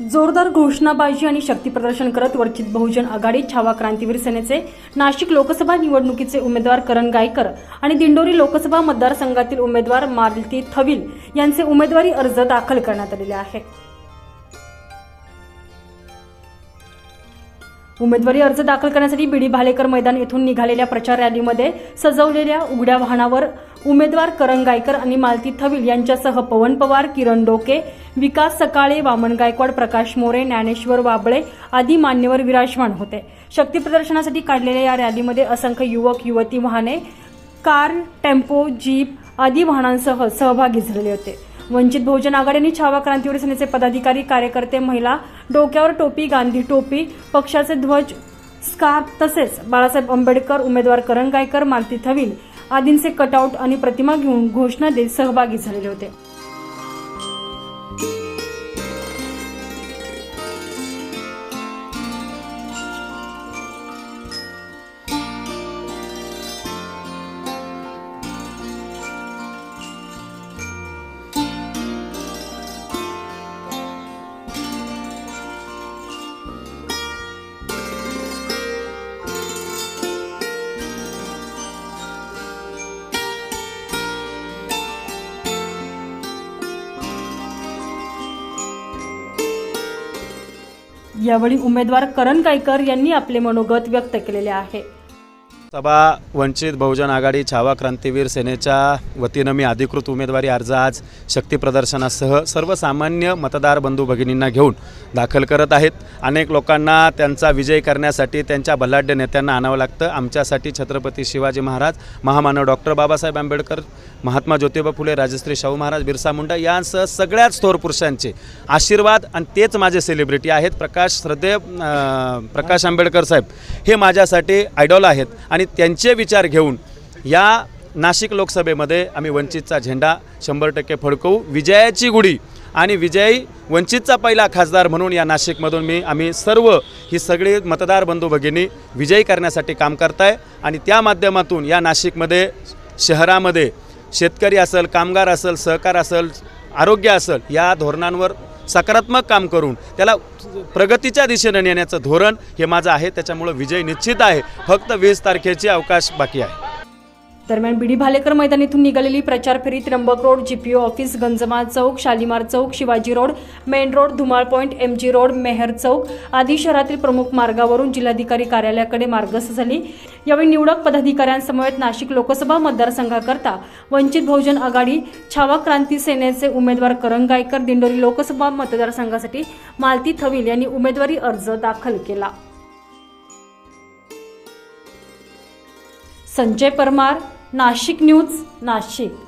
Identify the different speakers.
Speaker 1: जोरदार घोषणाबाजी आणि शक्तीप्रदर्शन करत वंचित बहुजन आघाडी छावा क्रांतीवीर सेनेचे नाशिक लोकसभा निवडणुकीचे उमेदवार करण गायकर आणि दिंडोरी लोकसभा मतदारसंघातील उमेदवार मालती थविल यांचे उमेदवारी अर्ज दाखल करण्यात आलेले आहे. उमेदवारी अर्ज दाखल करण्यासाठी बीडी भालेकर मैदान येथून निघालेल्या प्रचार रॅलीमध्ये सजवलेल्या उघड्या वाहनावर उमेदवार करण गायकर आणि मालती थविल यांच्यासह पवन पवार किरण डोके विकास सकाळे वामन गायकवाड प्रकाश मोरे ज्ञानेश्वर वाबळे आदी मान्यवर विराजमान होते. शक्ती प्रदर्शनासाठी काढलेल्या या रॅलीमध्ये असंख्य युवक युवती वाहने कार टेम्पो जीप आदी वाहनांसह सहभागी झालेले होते. वंचित बहुजन आघाडीने छावा क्रांतीवर सेनेचे पदाधिकारी कार्यकर्ते महिला डोक्यावर टोपी गांधी टोपी पक्षाचे ध्वज स्कार्फ तसेच बाळासाहेब आंबेडकर उमेदवार करण गायकर मालती थवील आदींचे कटआउट आणि प्रतिमा घेऊन घोषणा देत सहभागी झालेले होते. यावेळी उमेदवार करण गायकर यांनी आपले मनोगत व्यक्त केलेले आहे.
Speaker 2: सभा वंचित बहुजन आघाडी छावा क्रांतीवीर सेनेच्या वतीनं मी अधिकृत उमेदवारी अर्ज आज शक्तीप्रदर्शनासह सर्वसामान्य मतदार बंधू भगिनींना घेऊन दाखल करत आहेत. अनेक लोकांना त्यांचा विजय करण्यासाठी त्यांच्या बलाढ्य नेत्यांना आणावं लागतं. आमच्यासाठी छत्रपती शिवाजी महाराज महामानव डॉक्टर बाबासाहेब आंबेडकर महात्मा ज्योतिबा फुले राजश्री शाहू महाराज बिरसा मुंडा यांसह सगळ्याच थोर पुरुषांचे आशीर्वाद आणि तेच माझे सेलिब्रिटी आहेत. प्रकाश श्रद्धेव प्रकाश आंबेडकर साहेब हे माझ्यासाठी आयडॉल आहेत आणि त्यांचे विचार घेऊन या नाशिक लोकसभेमध्ये आम्ही वंचितचा झेंडा शंभर टक्के फडकवू. विजयाची गुढी आणि विजयी वंचितचा पहिला खासदार म्हणून या नाशिकमधून मी आम्ही सर्व ही सगळी मतदार बंधू भगिनी विजयी करण्यासाठी काम करताय आणि त्या माध्यमातून या नाशिकमध्ये शहरामध्ये शेतकरी असेल कामगार असेल सहकार असेल आरोग्य असेल या धोरणांवर सकारात्मक काम करून त्याला प्रगतीच्या दिशेने नेण्याचं धोरण हे माझं आहे. त्याच्यामुळं विजय निश्चित आहे. फक्त वीस तारखेची अवकाश बाकी आहे.
Speaker 1: दरम्यान बीडी भालेकर मैदान येथून निघालेली प्रचार फेरी Trimbak road GPO office Ganjmal chowk Shalimar chowk Shivaji road main road Dhumal point M G road Mehar chowk आदी शहरातील प्रमुख मार्गावरून जिल्हाधिकारी कार्यालयाकडे मार्गस्थ झाली. यावेळी निवडक पदाधिकाऱ्यांसमवेत नाशिक लोकसभा मतदारसंघाकरता वंचित बहुजन आघाडी छावा क्रांती सेनेचे उमेदवार करण गायकर दिंडोरी लोकसभा मतदारसंघासाठी मालती थविल यांनी उमेदवारी अर्ज दाखल केला. संजय परमार नाशिक न्यूज नाशिक.